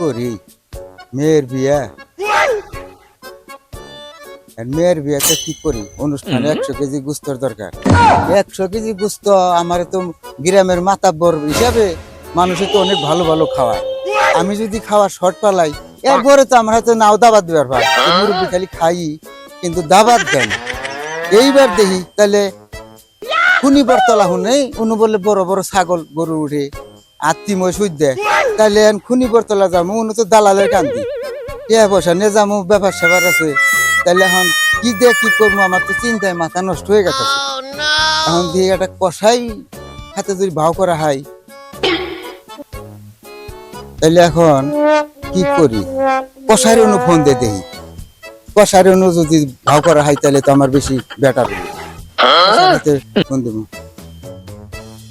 করি। মেয়ের বিয়ে। মেয়ের বিয়েতে কি করি? অনুষ্ঠানে একশো কেজি গুস্তর দরকার। একশো কেজি গুস্ত আমার তো গ্রামের মাতাব্বর হিসাবে মানুষে তো অনেক ভালো ভালো খাওয়ায়। আমি যদি খাওয়া শর্ট পালাই এরপরে তো আমার হাতে নাও দাবাত দেওয়ার ভাই মুরব্বী খালি খাই কিন্তু দাবাত দেন। এইবার দেখি তাহলে খুনি বরতলা হুনে উনু বলে বড় বড় ছাগল গরু উঠে আত্মি মই সুদ দেয়। তাহলে এখন খুনি বরতলা যাব, উনি তো দালালের কান্দি। টিয়া পয়সা নিয়ে যাব ব্যাপার স্যাপার আছে। তাহলে এখন কি দিয়ে কি করব, আমার তো চিন্তায় মাথা নষ্ট হয়ে গেছে। এখন দিয়ে একটা কষাই হাতে যদি ভাও করা হয় তাহলে এখন কি করি? কষার অনু ফোন দিয়ে দেখি কষার অনু যদি ভাও করা হয় তাহলে তো আমার বেশি বেটার ফোন দেবো।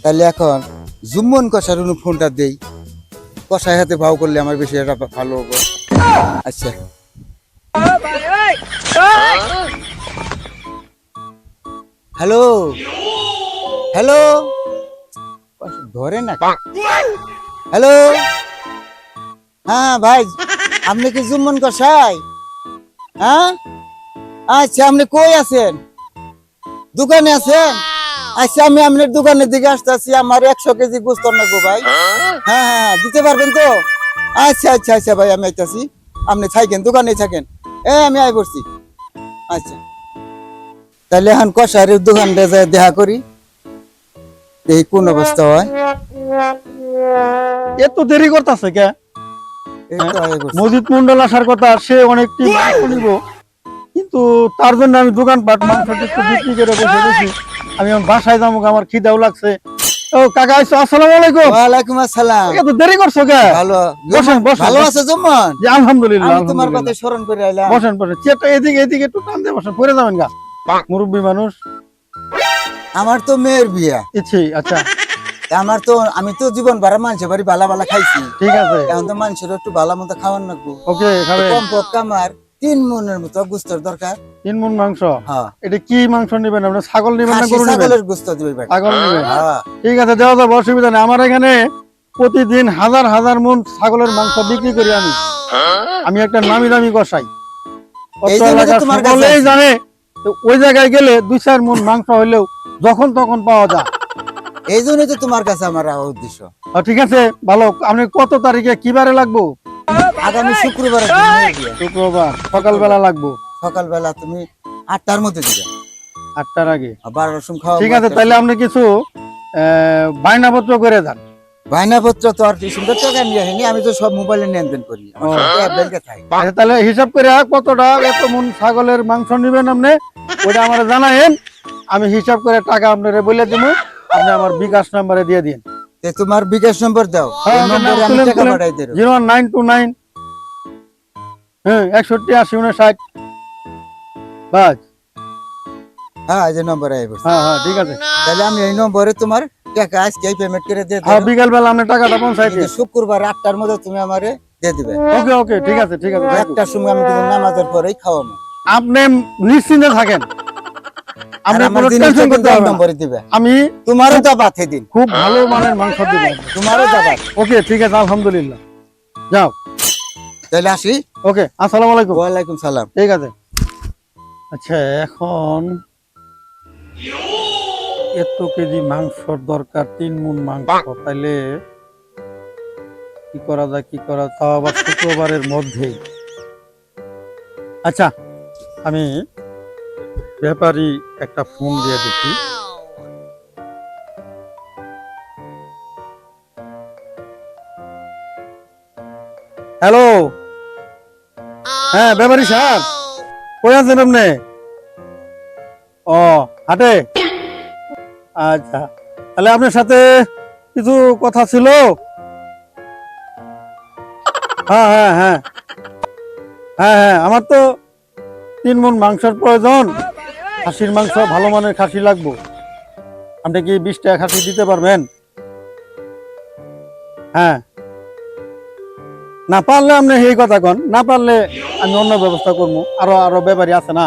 তাহলে এখন জুম্মন কষার অনু ফোনটা দেই। কষাই হাতে ভাও করলে আমার বেশি এটা ভালো হবে। আচ্ছা। হ্যালো? হ্যালো? ধরে না। হ্যালো? হ্যাঁ ভাই, আপনি কি জুম্মন কষাই হ্যাঁ? আচ্ছা আপনি কই আছেন? দোকানে আছেন? আচ্ছা আমি আপনার দোকানের দিকে আসতেছি আমার একশো কেজি গোস্ত নেব ভাই। হ্যাঁ? হ্যাঁ হ্যাঁ, দিতে পারবেন তো? আচ্ছা আচ্ছা আচ্ছা ভাই আমি আইতাছি। আপনি থাকেন দোকানে থাকেন। এ আমি আই পড়ছি। আচ্ছা। তাহলে এখন কষারের দোকানটা যায় দেখা করি। এই কোন অবস্থা হয়। এত দেরি করতেছে কে। মজিদ মন্ডল আসার কথা সে অনেক কিন্তু তার জন্য আমি দোকান পাট মাংস বিক্রি করে বসে গেছি আমি এখন বাসায় যাব আমার খিদাও লাগছে। ও কাকা আইসো আসসালামু আলাইকুম। ওয়ালাইকুম আসসালাম। এত দেরি করছ কে? ভালো। বসেন, বসেন, ভালো আছে জুম্মন? জি আলহামদুলিল্লাহ আমি তোমার কথা স্মরণ করে আইলাম। বসেন বসেন। এদিকে এদিকে একটু টান দিয়ে বসেন পরে যাবেন গা। মুরব্বী মানুষ। আমার তো মেয়ের বিয়া। ইচ্ছে আচ্ছা। আমার তো আমি তো জীবন বারা মানুষের বাড়ি বালা বালা খাইছি। ঠিক আছে। এখন তো মানুষের একটু ভালো মতো খাওয়ার নাকবো। ওকে খাবে। কম পক্ষে আমার। তিন মনের মতো গুস্তর দরকার। তিন মন মাংস? হ্যাঁ। এটা কি মাংস নেবেন? আপনি ছাগল নেবেন না গরু নেবেন? ছাগলের গুস্ত দিবে ভাই ছাগল নেবেন। হ্যাঁ। ঠিক আছে দেওয়া যাবে অসুবিধা নেই। আমার এখানে প্রতিদিন হাজার হাজার মন ছাগলের মাংস বিক্রি করি আমি। আমি একটা নামি দামি কষাই সকলেই জানে ওই জায়গায় গেলে দুই চার মন মাংস হইলেও যখন তখন পাওয়া যায়। এই জন্যই তো তোমার কাছে আমার উদ্দেশ্য। ঠিক আছে ভালো। আপনি কত তারিখে কিবারে লাগবো? আগামী শুক্রবার শুক্রবার সকালবেলা লাগবো। সকালবেলা তুমি আটটার মধ্যে দিবে। আটটার আগে। আর বারোটার সময় খাওয়া ঠিক আছে তাহলে আপনি কিছু বাইনাপত্র করে দেন। বায়নাপত্র তো আর সুন্দর টাকা নিয়ে আসেনি আমি তো সব মোবাইলে লেনদেন করি। থাকে আচ্ছা, তাহলে হিসাব করে কতটা এত মন ছাগলের মাংস নিবেন আপনি। ওটা আমার আমি হিসাব করে টাকা আপনারে বলে দিব আপনি আমার বিকাশ নাম্বারে দিয়ে দিন। তোমার বিকাশ নম্বর দাও। হ্যাঁ, এই নম্বরে আমি টাকা পাঠাই দেবো। জিরো নাইন টু নাইন হ্যাঁ একষট্টি আশি উনষাট বাস। হ্যাঁ এই নম্বরে আইব। হ্যাঁ হ্যাঁ ঠিক আছে। তাহলে আমি এই নম্বরে তোমার টাকা আজকে পেমেন্ট করে দিয়ে হ্যাঁ দেবো। বিকাল বেলা আপনি টাকাটা পৌঁছাই কিন্তু দিন শুক্রবার আটটার মধ্যে তুমি আমারে দিয়ে দিবে। ওকে ওকে ঠিক আছে ঠিক আছে। একটার সময় আমি কিন্তু নামাজের পরেই খাওয়াবো। আপনি নিশ্চিন্তে থাকেন। আপনি কোনো টেনশন করতে হবে নম্বরে দিবে। আমি তোমারও দিন। খুব ভালো মানের মাংস দিব তোমারও দাবাত ওকে ঠিক আছে আলহামদুলিল্লাহ। যাও। তাহলে আসি? ওকে আসসালামু আলাইকুম। ওয়ালাইকুম সালাম। ঠিক আছে। আচ্ছা এখন এত কেজি মাংসর দরকার তিন মুন মাংস তাইলে কি করা যায় কি করা তাও আবার শুক্রবারের মধ্যেই আচ্ছা আমি ব্যাপারী একটা ফোন দিয়ে দেখি। হ্যালো হ্যাঁ ব্যাপারী সাহেব। কই আছেন আপনি? ও হাটে? আচ্ছা তাহলে আপনার সাথে কিছু কথা ছিল? হ্যাঁ হ্যাঁ হ্যাঁ। হ্যাঁ হ্যাঁ আমার তো তিন মন মাংসের প্রয়োজন। খাসির মাংস ভালো মানের খাসি লাগবো। আপনি কি বিশ টাকা খাসি দিতে পারবেন? হ্যাঁ। না পারলে আপনি সেই কথা কন না পারলে আমি অন্য ব্যবস্থা করব আরও আরও ব্যাপারী আছে না?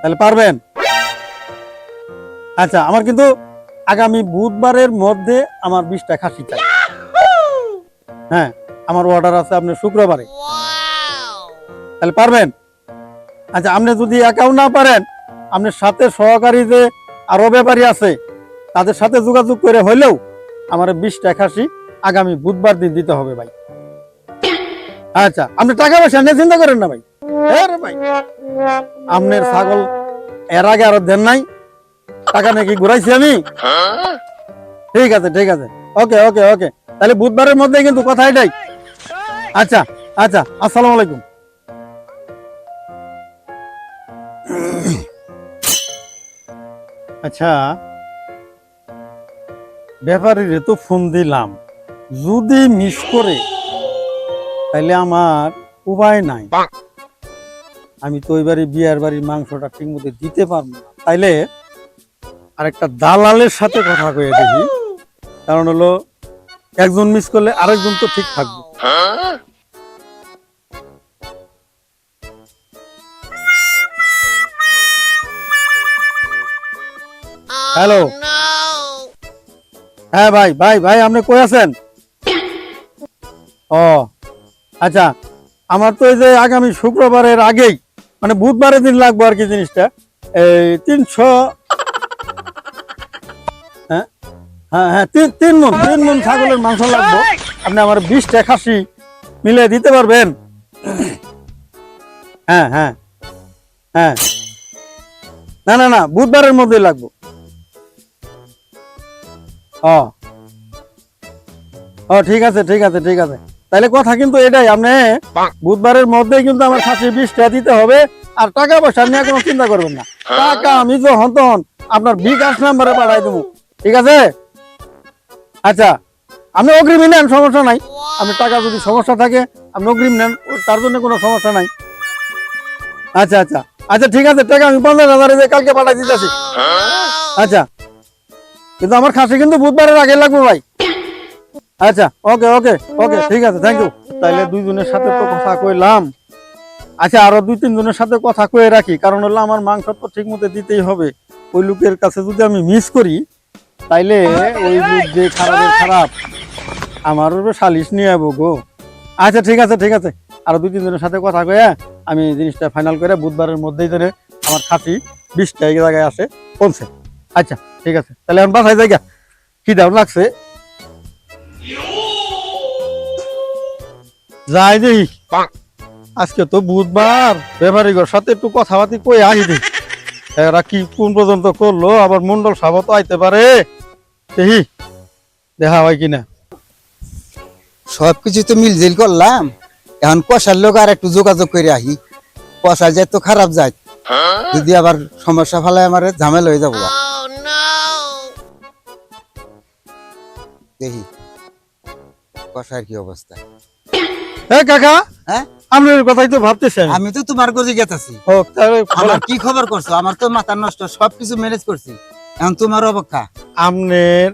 তাহলে পারবেন? আচ্ছা আমার কিন্তু আগামী বুধবারের মধ্যে আমার বিশটা খাসি চাই। হ্যাঁ আমার অর্ডার আছে আপনি শুক্রবারে। তাহলে পারবেন? আচ্ছা আপনি যদি একাও না পারেন আপনার সাথে সহকারী যে আরও ব্যাপারী আছে তাদের সাথে যোগাযোগ করে হইলেও আমার বিশটা খাসি আগামী বুধবার দিন দিতে হবে ভাই। আচ্ছা আপনি টাকা পয়সা নিয়ে চিন্তা করেন না ভাই। ভাই, আপনার ছাগল এর আগে আরও দেন নাই। টাকা নাকি ঘুরাইছি আমি? ঠিক আছে ঠিক আছে। ওকে ওকে ওকে। তাহলে বুধবারের মধ্যে কিন্তু কথা এটাই। আচ্ছা আচ্ছা আসসালামু আলাইকুম। আচ্ছা ব্যাপারীরে তো ফোন দিলাম। যদি মিস করে তাহলে আমার উপায় নাই। আমি তো ওই বাড়ি বিয়ার বাড়ির মাংসটা ঠিক মতো দিতে পারব না। তাইলে আরেকটা দালালের সাথে কথা কয়ে দেখি। কারণ হলো একজন মিস করলে আরেকজন তো ঠিক থাকবে। হ্যালো হ্যাঁ ভাই ভাই ভাই আপনি কই আছেন? ও আচ্ছা আমার তো এই যে আগামী শুক্রবারের আগেই মানে বুধবারের দিন লাগবো আর কি জিনিসটা। এই তিনশো হ্যাঁ হ্যাঁ হ্যাঁ তিন তিন মন তিন মন ছাগলের মাংস লাগবে। আপনি আমার বিশটা খাসি মিলে দিতে পারবেন। হ্যাঁ হ্যাঁ হ্যাঁ। না না না, বুধবারের মধ্যেই লাগবে। ও। ও, ঠিক আছে ঠিক আছে ঠিক আছে। তাহলে কথা কিন্তু এটাই আপনি বুধবারের মধ্যে কিন্তু আমার খাসি বিশটা দিতে হবে আর টাকা পয়সা নিয়ে কোনো চিন্তা করবেন না। টাকা আমি যখন তখন আপনার বিকাশ নাম্বারে পাঠাই দেবো। ঠিক আছে? আচ্ছা আপনি অগ্রিম নেন সমস্যা নাই। আপনি টাকা যদি সমস্যা থাকে আপনি অগ্রিম নেন তার জন্য কোনো সমস্যা নাই। আচ্ছা আচ্ছা আচ্ছা ঠিক আছে টাকা আমি পঞ্চাশ হাজারে কালকে পাঠাই দিতেছি। আচ্ছা কিন্তু আমার খাসি কিন্তু বুধবারের আগে লাগবে ভাই। আচ্ছা ওকে ওকে ওকে ঠিক আছে থ্যাংক ইউ তাইলে দুইজনের সাথে তো কথা কইলাম। আচ্ছা আরও দুই তিনজনের সাথে কথা কয়ে রাখি, কারণ হলো আমার মাংস তো ঠিক মতো দিতেই হবে। ওই লোকের কাছে যদি আমি মিস করি, তাইলে ওই লোক যে খারাপের খারাপ, আমার সালিশ নিয়ে যাব গো। আচ্ছা ঠিক আছে ঠিক আছে। আরও দুই তিনজনের সাথে কথা কয়ে আমি জিনিসটা ফাইনাল করে বুধবারের মধ্যেই ধরে আমার খাসি বিশটা জায়গায় আসে পৌঁছে। আচ্ছা ঠিক আছে। তাহলে এখন বাসায় জায়গা কি দাম লাগছে। যাই দেখি। আজকে তো বুধবার। ব্যাপারী ঘর সাথে একটু কথাবার্তি কই আহি দেখি। এরা কি কোন পর্যন্ত করল? আবার মন্ডল সাবত আইতে পারে। দেখি দেখা হয় কিনা। সবকিছু তো মিলজিল করলাম। এখন কষার লোক আর একটু যোগাযোগ করে আহি কষা যায় তো খারাপ যায় যদি আবার সমস্যা ফেলায় আমার ঝামেলা হয়ে যাব। দেখি কষার কি অবস্থা? কাকা? হ্যাঁ? আপনার কথাই তো ভাবতেছি আমি তো তোমার কাছে গেতাছি। আমার কি খবর করছ? আমার তো মাথা নষ্ট সবকিছু ম্যানেজ করছি। এখন তোমার অপেক্ষা আপনার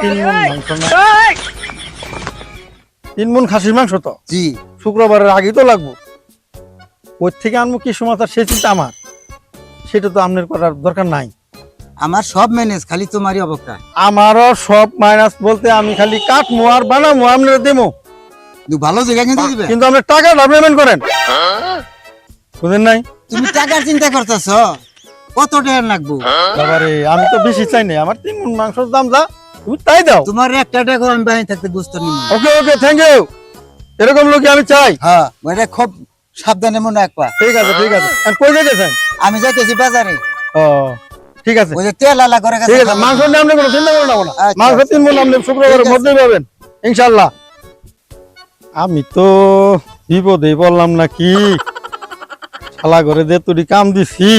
তিন মন মাংস না তিন মন খাসির মাংস তো? জি। শুক্রবারের আগেই তো লাগবো। ওর থেকে আনব কি সমাচার সে চিন্তা আমার। সেটা তো আপনার করার দরকার নাই। আমার সব ম্যানেজ খালি তোমারই অবক্ষা আমারও সব মাইনাস বলতে আমি খালি কাটমো আর বানামো আপনারা দেবো ভালো জায়গা কিন্তু দিবে? কিন্তু আপনি টাকাটা পেমেন্ট করেন। বুঝেন নাই? তুমি টাকার চিন্তা করতেছ? কত টাকা লাগবো? বাবারে আমি তো বেশি চাই না আমার তিন মাংসের দাম যা তুমি তাই দাও। তোমার একটা টাকা আমি বাহিনী থাকতে বুঝতে নিব ওকে ওকে থ্যাংক ইউ এরকম লোকই আমি চাই। হ্যাঁ এটা খুব সাবধানে মনে রাখবা। ঠিক আছে ঠিক আছে। আর কই যেতেছেন আমি যাইতেছি বাজারে। ও ঠিক আছে। ওই যে তেল আলা করে ঠিক আছে মাংস আপনি কোনো চিন্তা করুন না আচ্ছা, মাংস তিন শুক্রবারের ঠিক আছে। মধ্যেই পাবেন ইনশাল্লাহ আমি তো বিপদে বললাম না কি শালা ঘরে দে তুই কাম দিছি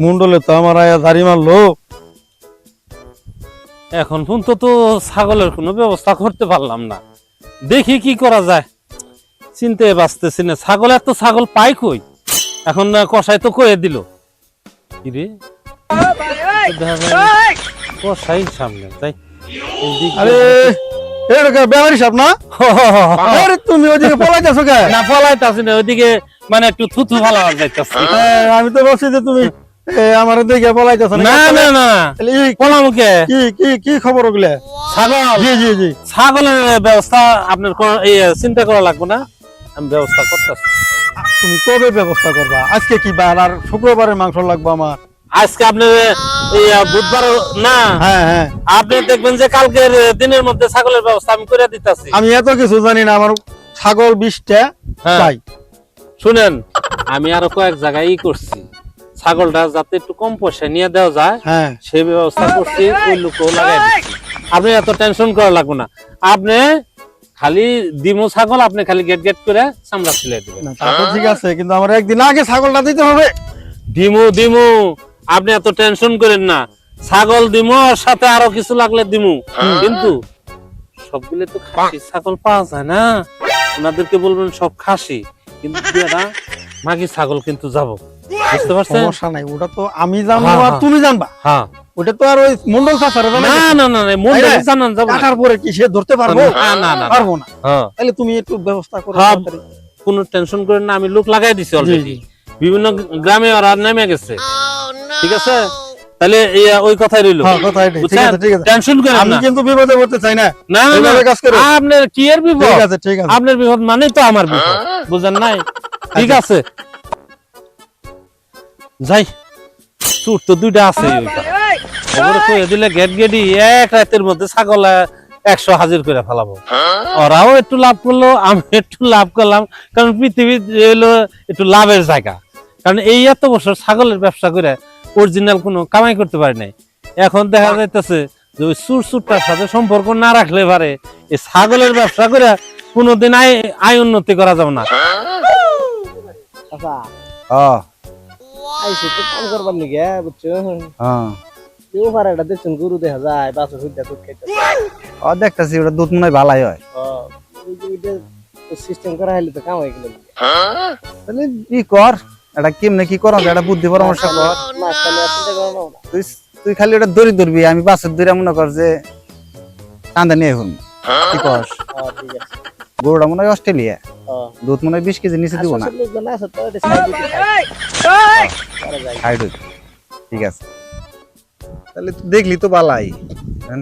মুন্ডলে তো আমার আয়া দাড়ি মারলো। এখন পর্যন্ত তো ছাগলের কোনো ব্যবস্থা করতে পারলাম না। দেখি কি করা যায়। চিনতে বাঁচতেছি না। ছাগল এত ছাগল পাই কই? এখন না কষাই তো কয়ে দিল। কিরে? কষাই সামনে তাই? আরে এরকম বেমারি সাপ না? তুমি ওইদিকে পলাইতেছো কে? না ফলাইতাছি না ওইদিকে মানে একটু থুথু ফালা যাইতাছে। আমি তো বলছি যে তুমি আমার দেখে বলাইতেছ না। না না তাহলে কি কি কি খবর ওগুলা? ছাগল? জি জি জি। ছাগলের ব্যবস্থা আপনার চিন্তা করা লাগবে না। আমি ব্যবস্থা করতেছি। তুমি কবে ব্যবস্থা করবা? আজকে কি বার? আর শুক্রবারের মাংস লাগবে আমার? আজকে আপনার বুধবার না। হ্যাঁ হ্যাঁ। আপনি দেখবেন যে কালকের দিনের মধ্যে ছাগলের ব্যবস্থা আমি করে দিতেছি। আমি এত কিছু জানি না আমার ছাগল বিশটা হ্যাঁ। চাই। শুনেন আমি আরও কয়েক জায়গায় ই করছি। ছাগলটা যাতে একটু কম পয়সা নিয়ে দেওয়া যায় হ্যাঁ। সেই ব্যবস্থা করছি ওই লোকও লাগাই আপনি এত টেনশন করা লাগবে না। আপনি খালি ডিমো ছাগল আপনি খালি গেট গেট করে চামড়া ছিলে দিবেন। ঠিক আছে কিন্তু আমার একদিন আগে ছাগলটা দিতে হবে। ডিমু ডিমু আপনি এত টেনশন করেন না। ছাগল দিমু আর সাথে আরও কিছু লাগলে দিমু। কিন্তু সবগুলো তো খাসি ছাগল পাওয়া যায় না। ওনাদেরকে বলবেন সব খাসি। কিন্তু মাগি ছাগল কিন্তু যাব। বুঝতে পারছেন? সমস্যা নাই ওটা তো আমি জানব হ্যাঁ, আর হ্যাঁ। তুমি জানবা? হ্যাঁ। ওটা তো আর ওই মন্ডল চাচারে না না না না মন্ডলে জানান যাব পরে কি সে ধরতে পারব? না, না, না। পারব না। হ্যাঁ। তাহলে তুমি একটু ব্যবস্থা করো হ্যাঁ। কোনো টেনশন করেন না আমি লোক লাগাই দিছি অলরেডি বিভিন্ন গ্রামে ওরা নেমে গেছে। ঠিক আছে? তাহলে ওই কথাই রইল। হ্যাঁ। ঠিক ঠিক টেনশন করেন আমি কিন্তু বিপদে পড়তে চাই না। না না, না। কাজ করো। আপনার কি এর বিপদ? ঠিক আছে ঠিক আছে। আপনার বিপদ মানে তো আমার বিপদ। বুঝেন নাই? ঠিক আচ্ছা। আছে। যাই। চুর তো দুইটা আছে। ওগুলো কয়ে দিলে গেট গেডি এক রাতের মধ্যে ছাগল একশো হাজির করে ফেলাবো। ওরাও একটু লাভ করল আমি একটু লাভ করলাম কারণ পৃথিবী হলো একটু লাভের জায়গা। কারণ এই এত বছর ছাগলের ব্যবসা করে অরিজিনাল কোনো কামাই করতে পারে নাই। এখন দেখা যাইতেছে যে ওই সুর সুরটার সাথে সম্পর্ক না রাখলে পারে এই ছাগলের ব্যবসা করে কোনোদিন আয় আয় উন্নতি করা যাবে না। আচ্ছা। হ্যাঁ। হ্যাঁ দেখতেছি ওটা দুধ মনে হয় ভালাই হয়। সিস্টেম করা হইলে তো কাম হয়ে তাহলে কি কর? এটা কেমনে কি করা যায়? এটা বুদ্ধি পরামর্শ কর। তুই তুই খালি ওটা দড়ি ধরবি আমি বাসের দড়ি মনে কর যে কান্দা নিয়ে এখন। কি কর ঠিক আছে গরুটা মনে হয় অস্ট্রেলিয়া। দুধ মনে হয় বিশ কেজি নিচে দিব না। ঠিক আছে। তাহলে তুই দেখলি তো বালাই।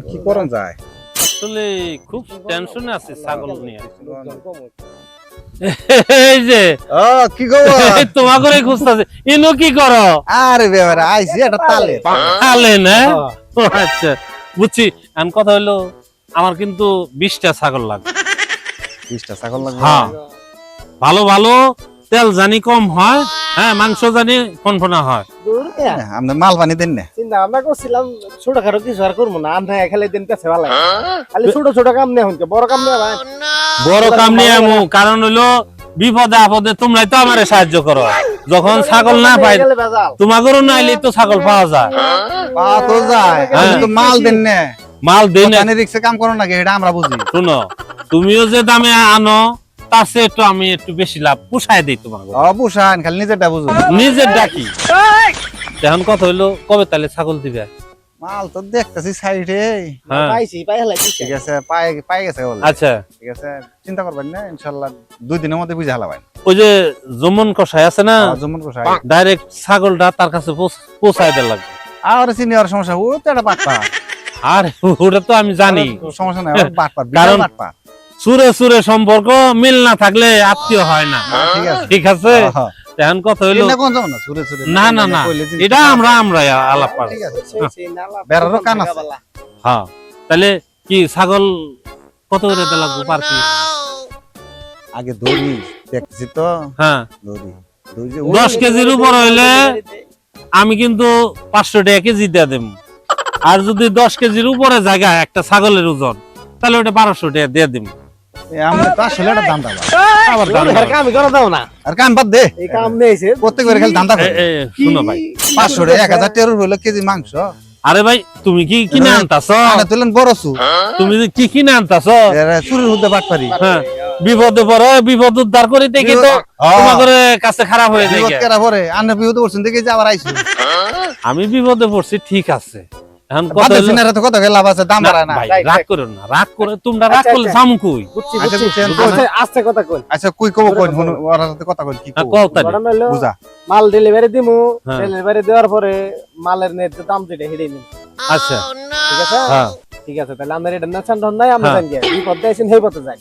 কি করা যায়? আসলে খুব টেনশনে আছে ছাগল নিয়ে। এই যে। ও কি খবর? এই তোমাকে খুঁজতেছে। ইনো কি করো? আরে বেবারে আইছি এটা তালে। খালে না? আচ্ছা। বুঝছি এখন কথা হলো আমার কিন্তু বিশটা ছাগল লাগবে। বিশটা ছাগল লাগবে? হ্যাঁ। ভালো ভালো তেল জানি কম হয় হ্যাঁ মাংস জানি ফনফনা হয়। দূর আপনি মাল পানি দেন না। চিন্তা ভাবনা করছিলাম ছোটখাটো কিছু আর করব না আমরা খেলে দিন কাছে ভালো খালি ছোট ছোট কাম বড় কাম নেই ভাই বড় কাম নিয়ে আমু কারণ হলো বিপদে আপদে তোমরাই তো আমারে সাহায্য করো। যখন ছাগল না পাই। তোমাদেরও নাইলে তো ছাগল পাওয়া যায়। পা তো যায় হ্যাঁ। মাল দেন না। মাল না। রিক্সে কাম করো নাকি এটা আমরা বুঝি। শুনো তুমিও যে দামে আনো তার চেয়ে একটু আমি একটু বেশি লাভ পুষায় দিই তোমাকে। খালি নিজেরটা বুঝো। নিজের ডাকি। এখন কথা হইল কবে তাহলে ছাগল দিবে? মাল তো দেখতেছি সাইডে হ্যাঁ। পাইছি পাই হেলাই ঠিক আছে পাই পাই গেছে বলে। আচ্ছা। ঠিক আছে চিন্তা করবেন না ইনশাল্লাহ দুই দিনের মধ্যে বুঝে হালাবেন ওই যে জমন কষাই আছে না? যেমন কোথায় ডাইরেক্ট ছাগলটা তার কাছে পৌঁছ- পৌঁছায় দেওয়া লাগবে। আর সিনিয়র সমস্যা ও তো একটা বাটপা আর ওটা তো আমি জানি। সমস্যা নাই বাটপা কারণ বাটপা সুরে সুরে সম্পর্ক মিল না থাকলে আত্মীয় হয় না। ঠিক আছে। ঠিক আছে? হ্যাঁ। এখন কথা হইল এটা কোন যাব না সুরে সুরে। না না না। কইলে জিনিস- এটা আমরা আমরা আলাপ পারি ঠিক আছে সেই- সেই নালা বেড়ারও কান আছে। হ্যাঁ। তাহলে কি ছাগল কত করে দেওয়া পার পিস আগে দড়ি দেখতেছি তো। হ্যাঁ। দড়ি। দড়ি দশ কেজির উপর হইলে আমি কিন্তু পাঁচশো টাকা কেজি দিয়ে দেব। আর যদি দশ কেজির উপরে জায়গা একটা ছাগলের ওজন তাহলে ওটা বারোশো টাকা দিয়ে দিব। আমরা তো আসলে একটা দাম আবার দাম এর দাও না। আর কাম বাদ দে। এই কাম নেইছে প্রত্যেকের খালি দাম দাবা এ, এ, শুনো ভাই। পাঁচশো টাকা এক হাজার টেরোর কেজি মাংস। আরে ভাই তুমি কি কিনে আনতাছ? আনে তুলেন বড় তুমি যে কি কিনে আনতাছ? চুরির মধ্যে বাট পারি। হ্যাঁ। বিপদে পড়ে বিপদ উদ্ধার করি দেখি তো হ্যাঁ। তোমাদের কাছে খারাপ হয়ে যায় বিপদ পরে আনে বিপদ করছেন দেখে যে আবার আইসু আমি বিপদে পড়ছি ঠিক আছে। এখন কত সিনারে তো কত লাভ আছে দাম বাড়ায় না। ভাই, রাগ করো না রাগ করে তোমরা রাগ আচ্ছা, করলে আচ্ছা। কই? বুঝছি আচ্ছা, বুঝছি আস্তে আস্তে কথা কই। আচ্ছা কই কব কই? হুন ওর সাথে কথা কই কি হ্যাঁ, কও তাহলে। বুঝা। মাল ডেলিভারি দিমু হ্যাঁ। ডেলিভারি দেওয়ার পরে মালের ন্যায্য দাম যেটা হেডে নিন আচ্ছা। ঠিক আছে? হ্যাঁ। ঠিক আছে তাহলে আমরা এটা নেছেন ধন নাই আমরা হ্যাঁ। জানি এই পথে সেই পথে যাই।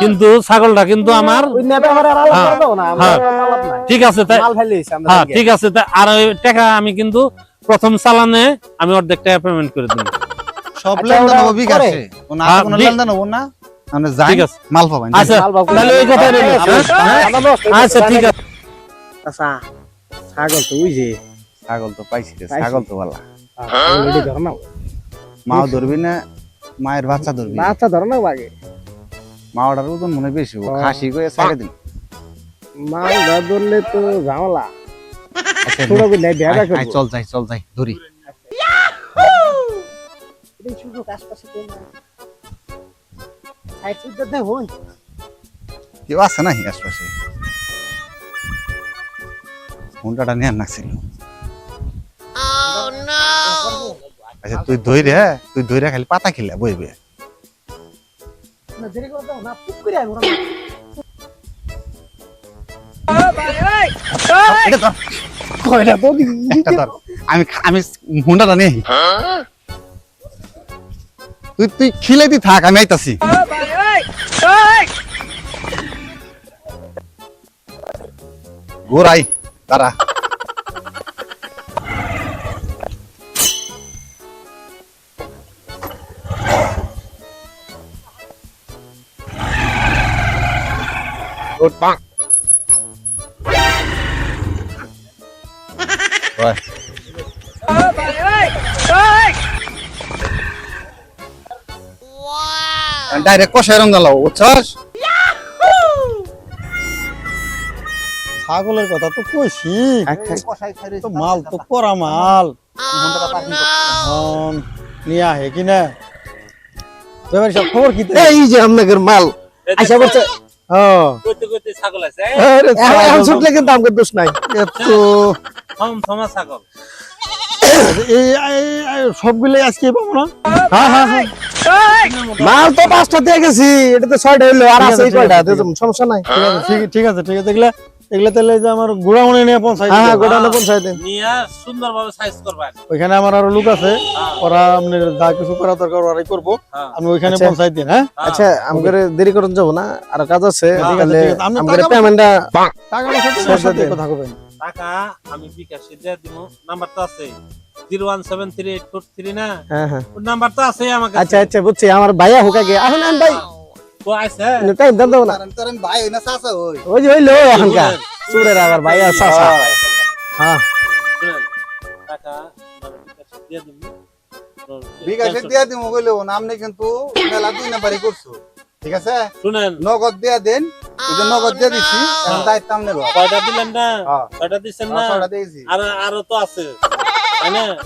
কিন্তু ছাগলটা কিন্তু আমার ওই নেবে আমার আর আলাপ হ্যাঁ। না আমরা হ্যাঁ। ঠিক আছে তাই মাল ফেলিস আমরা হ্যাঁ ঠিক আছে তাই আর ওই টাকা আমি কিন্তু প্রথম চালানে আমি অর্ধেক টাকা পেমেন্ট করে দিই সব আচ্ছা, লেনদেন হবে বিকাশে ওনা হ্যাঁ, কোনো লেনদেন হবে না। আমরা যাই মাল পাবেন আচ্ছা তাহলে ওই কথাই রইল, হ্যাঁ? হ্যাঁ? আচ্ছা ঠিক আছে। আচ্ছা ছাগল তো ওই যে। ছাগল তো পাইছি রে। ছাগল তো বালা। অলরেডি ধর না। মাও ধরবি না মায়ের বাচ্চা ধরবি বাচ্চা ধর না আগে। মাওটার ওজন মনে হয় বেশি। খাসি করে ছেড়ে দিন। মাল ধর ধরলে তো ঝামেলা। চল যাই চল যাই ধরি। না কেউ আছে নাকি আশপাশে? হুন্ডাটা নিয়ে নাছিল আচ্ছা তুই ধইরে তুই ধইরে খালি পাতা খেলে বইবে। না কয়টা? তো একটা ধর। আমি আমি হুন্ডাটা নিয়ে তুই তুই খিলে থাক আমি আইতাছি। গোরাই দাঁড়া। Rồi. ডাইরেক্ট কষায় রঙ বুঝছস? ছাগলের কথা তো কইছি। তো মাল তো করা মাল। এখন নিয়ে আহে কি না? ব্যাপারী সব খবর কি এই যে আপনাদের মাল। আশা করছে হ্যাঁ ছাগল আছে আরে এখন ছুটলে কিন্তু আমাকে দোষ নাই। এত ছাগল। সবগুলোই আজকে পাবো না হ্যাঁ হ্যাঁ হ্যাঁ। মাল তো পাঁচটা দিয়ে গেছি এটা তো ছয়টা হইল আর আছে কয়টা? সমস্যা নাই। ঠিক আছে ঠিক- আছে এগুলা এগুলা তাহলে যে আমার গোড়ামনে নিয়ে পৌঁছাই হ্যাঁ দিতে হবে। গোডাউনে পৌঁছায় দেন। নিয়া সুন্দরভাবে সাইজ করবা ওইখানে আমার আরও লোক আছে ওরা আপনার যা কিছু করা দরকার ওরাই করব। আমি ওইখানে আচ্ছা। পৌঁছাই দিন হ্যাঁ? আচ্ছা আমাদের দেরি করুন যাব না। আর কাজ আছে তাহলে। আপনি আমাদের পেমেন্টটা টাকা পয়সা। কথা কবেন। টাকা আমি বিকাশে দিয়ে দিব নাম্বার তো আছে zero one seven three eight four three না? হ্যাঁ হ্যাঁ। নাম্বার তো আছে আমার আচ্ছা আচ্ছা বুঝছি আমার ভাইয়া হোক আগে এখন আন ভাই। ও আছে টাইম দেন দেবো না। ভাই না চাচা ওই ওই যে হইল এখনকার। আবার ভাইয়া হ্যাঁ। টাকা আমি বিকাশে দিয়ে দিব বিকাশে tension- দিয়া দিমু কইলে ও কিন্তু মেলা দুই নাম্বারই করছ। ঠিক আছে? শুনেন। নগদ দিয়া দেন নগদ দিয়ে দিছি দায়িত্ব লও কয়টা দিলেন না? হ্যাঁ। কয়টা দিচ্ছেন না? ছয়টা দিয়েছি। আর আরও তো আছে।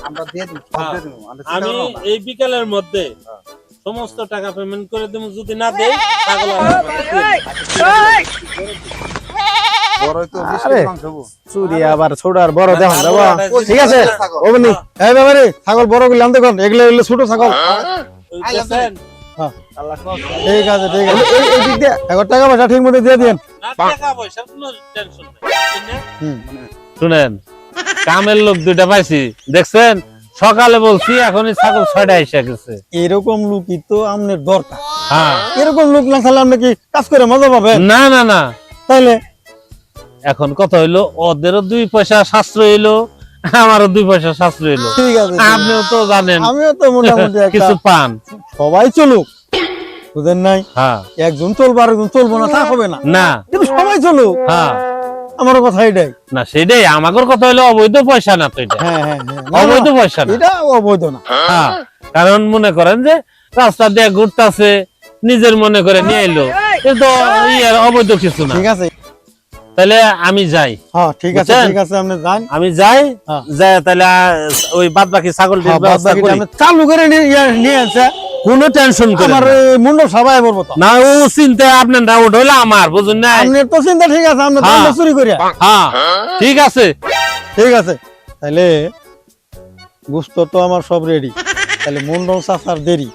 আমরা দিয়ে দিই হ্যাঁ। আমি এই বিকালের মধ্যে সমস্ত টাকা পেমেন্ট করে দেবো। যদি না দেই দেখুন এই ব্যাপারে ছাগল বড়গুলো আনতে কোন এগুলো এগুলো ছোট ছাগল? ঠিক আছে ঠিক আছে। এই এই দিক দিয়ে এখন টাকা পয়সা ঠিক মতো দিয়ে দিন না টাকা পয়সার কোনো টেনশন নেই। হুম। শুনেন কামের লোক দুইটা পাইছি দেখছেন? সকালে বলছি এখনই ছাগল ছয়টা এসে গেছে। এরকম লোকই তো আমনের দরকার। হ্যাঁ। এরকম লোক না থাকলে আপনি কি কাজ করে মজা পাবেন? না না না। তাইলে? এখন কথা হইল ওদেরও দুই পয়সা সাশ্রয় হইল আমারও দুই পয়সা সাশ্রয় হইল ঠিক আছে আপনিও তো জানেন আমিও তো মোটামুটি কিছু পান। সবাই চলুক। বুঝেন নাই? হ্যাঁ। একজন চলবো আর একজন চলবো না তা হবে না। না। কিন্তু সবাই চলুক। হ্যাঁ। আমার কথা এটাই। না সেটাই। আমাদের কথা হইল অবৈধ পয়সা না তো এটা। হ্যাঁ হ্যাঁ হ্যাঁ। অবৈধ পয়সা না। এটা অবৈধ না। হ্যাঁ। কারণ মনে করেন যে রাস্তা দিয়ে ঘুরতেছে নিজের মনে করে নিয়ে এলো কিন্তু ইয়ে অবৈধ কিছু না। ঠিক আছে। তাহলে আমি যাই। হ্যাঁ ঠিক আছে ঠিক আছে আপনি যান। আমি যাই হ্যাঁ। যাই তাহলে ওই বাদ বাকি ছাগল হ্যাঁ, চালু করে নিয়ে ইয়ে- নিয়ে আসছে কোনো টেনশন করে আমার মুন্ড সবাই তো। না ও চিন্তা আপনার ডাউট হইল আমার বুঝুন না আপনার তো চিন্তা ঠিক আছে আপনি হ্যাঁ। দামটা চুরি হ্যাঁ ঠিক আছে। ঠিক আছে তাহলে গুস্ত তো আমার সব রেডি তাহলে মন্ডল চাচার দেরি।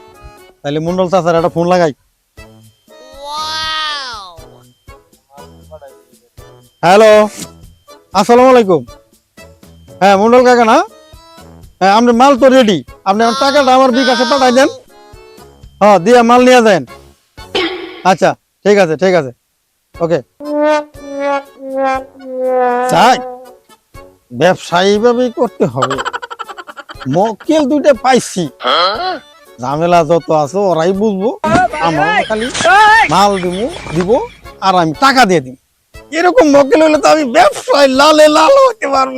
তাহলে মন্ডল চাচার একটা ফোন লাগাই। হ্যালো আসসালামু আলাইকুম। হ্যাঁ মন্ডল কাকা না? হ্যাঁ আপনার মাল তো রেডি আপনি আমার টাকাটা আমার বিকাশে পাঠাই দেন। হ্যাঁ দিয়ে মাল নিয়ে যান। আচ্ছা ঠিক আছে ঠিক আছে। ওকে। চাই ব্যবসায়ী ভাবেই করতে হবে। মক্কেল দুইটা পাইছি। ঝামেলা যত আছে ওরাই বুঝব। আমার খালি মাল দিব দিব আর আমি টাকা দিয়ে দিব এরকম মক্কেল হলে তো আমি ব্যবসায় লালে লাল হতে পারব।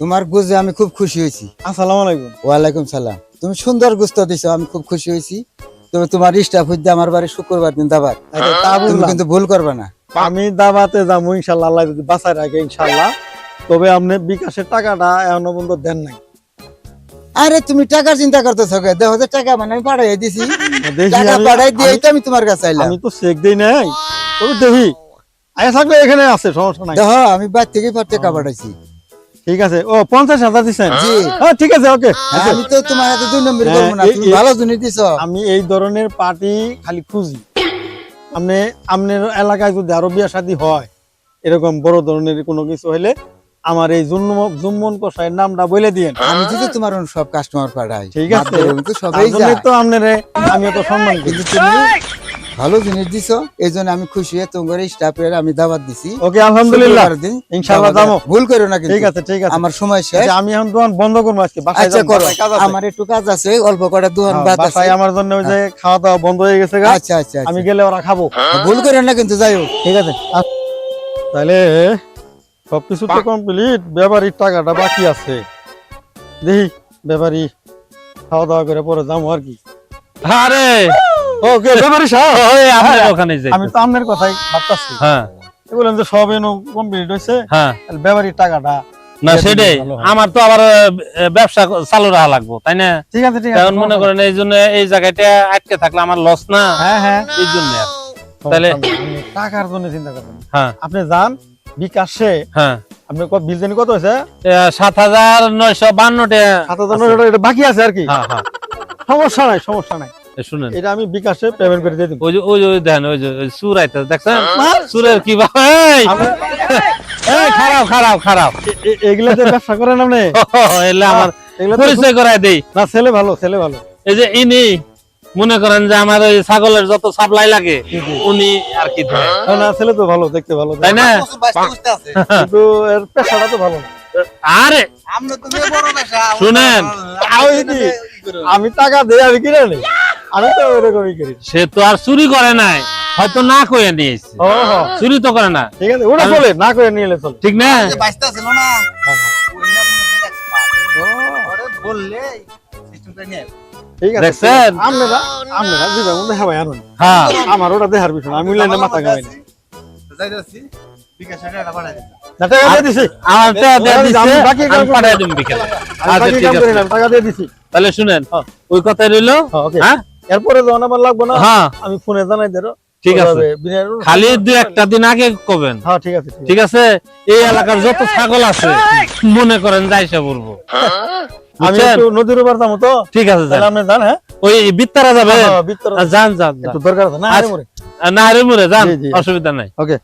তোমার গুজে আমি খুব খুশি হয়েছি। আসসালামু আলাইকুম। ওয়ালাইকুম সালাম। তুমি সুন্দর গুস্ত দিছো আমি খুব খুশি হয়েছি। তবে তোমার স্টাফ হইতে আমার বাড়ি শুক্রবার দিন দাবার। তা তুমি কিন্তু ভুল করবে না। আমি দাবাতে যাব ইনশাল্লাহ আল্লাহ যদি বাঁচায় রাখে ইনশাল্লাহ। তবে আপনি বিকাশের টাকাটা এখনও পর্যন্ত দেন নাই। আরে তুমি টাকার চিন্তা করতেছো কে? দেখো যে টাকা মানে আমি পাঠাই দিছি। টাকা পাঠাই দিয়ে তো আমি তোমার কাছে আইলাম। আমি তো চেক দিই নাই। তবে দেখি? আয়া থাকলে এখানে আছে সমস্যা নাই। দেখো আমি বাইর থেকে পর টাকা পাঠাইছি। ঠিক আছে। ও পঞ্চাশ হাজার দিচ্ছেন জি। হ্যাঁ ঠিক আছে ওকে। হ্যাঁ, আমি তো তোমার হাতে দুই নম্বর হ্যাঁ, করব না। এই- তুমি ভালো জিনিস দিছো। আমি এই ধরনের পার্টি খালি খুঁজি। আপনি আপনার এলাকায় যদি আরও বিয়া শাদী হয় এরকম বড় ধরনের কোনো কিছু হলে আমার এই জুম্মন কষাইয়ের নামটা বলে দিয়েন। আমি যদি তোমার সব কাস্টমার পাঠাই ঠিক আছে। সবাই তো আপনার আমি এত সম্মান কিন্তু তুমি ভালো জিনিস দিছো এই জন্য আমি খুশি হয়ে তোমার স্টাফের আমি দাবাত দিছি। ওকে আলহামদুলিল্লাহ। ইনশাআল্লাহ যাব। ভুল করো না কিন্তু। ঠিক আছে ঠিক আছে। আমার সময় শেষ। আচ্ছা, আমি এখন দোকান বন্ধ করব আজকে বাসায় আচ্ছা করো। আমার একটু কাজ আছে অল্প কটা দোকান হ্যাঁ, বাদ আছে। বাসায় আমার জন্য ওই যে খাওয়া দাওয়া বন্ধ হয়ে গেছে আচ্ছা আচ্ছা আমি আমি গেলে ওরা খাব। ভুল করো না কিন্তু যাই হোক। ঠিক আছে। তাহলে সবকিছু তো কমপ্লিট ব্যাপারীর টাকাটা বাকি আছে। দেখি ব্যাপারী খাওয়া দাওয়া করে পরে যাব আর কি। আরে! ওকে ব্যাপারী সাহেব! ওখানে যাই। আমি তো আপনার কথাই ভাবতাছি। হ্যাঁ। বললাম যে সব এনো কমপ্লিট হয়েছে হ্যাঁ। ব্যাপারীর টাকাটা না সেটাই। আমার তো আবার ব্যবসা চালু রাখা লাগবো তাই না? ঠিক আছে ঠিক আছে। মনে করেন এই জন্য এই জায়গাটা আটকে থাকলে আমার লস না? হ্যাঁ হ্যাঁ। এই জন্য তাহলে- টাকার জন্য চিন্তা করবেন হ্যাঁ। আপনি যান বিকাশে হ্যাঁ। আপনি কত বিল জানি কত হয়েছে? এ, সাত হাজার নয়শো বান্নটা সাত হাজার নয়শো এটা বাকি আছে আর কি? হ্যাঁ হ্যাঁ। সমস্যা নাই সমস্যা নাই। এ, শুনেন। এটা আমি বিকাশে পেমেন্ট করে দিয়ে দিব। ওই যে ওই যে ওই দেখেন ওই যে সুর আইতে দেখছেন? হ্যাঁ। সুরের কি এই! খারাপ খারাপ খারাপ। এ- এ- এগুলাতে ব্যবসা করেন আপনি? এলে আমার এগুলা তো পরিচয় করাই দেই। না ছেলে ভালো ছেলে ভালো। এই যে ইনি মনে করেন যে আমার ওই ছাগলের যত সাপ্লাই লাগে। উনি আর কি না, ছেলে তো ভালো দেখতে ভালো। তাই না? কিন্তু এর পেশাটা তো ভালো আরে! শুনেন। আমি টাকা দেই আমি কিনে নেই আমি তো ওরকমই করি। সে তো আর চুরি করে নাই। হয়তো না কয়ে নিয়েছে। হ, চুরি তো করে না। ঠিক আছে ওটা চলে না করে নিয়ে এলে চলে। ঠিক না? ঠিক আছে দেখছেন? আপনারা আপনারা আনুন হ্যাঁ আমার ওটা বিষয় আমি লাইনে মাথা গাই না। পাঠাই তাহলে শুনেন হ্যাঁ। ওই কথাই রইল হ্যাঁ, হ্যাঁ? এরপরে যখন আমার লাগবো না হ্যাঁ। আমি ফোনে জানাই দেরো ঠিক আছে। খালি দু একটা দিন আগে কবেন। হ্যাঁ ঠিক আছে ঠিক আছে। ঠিক আছে? এই এলাকার যত ছাগল আছে মনে করেন যাইসা বলব। আমি? একটু নদীর উপর যাব তো। ঠিক আছে যান। আপনি যান হ্যাঁ? ওই বিত্তারা যাবে হ্যাঁ, যান যান যান। একটু দরকার আছে। না আচ্ছা। না হারে মুরে যান। অসুবিধা নাই। ওকে।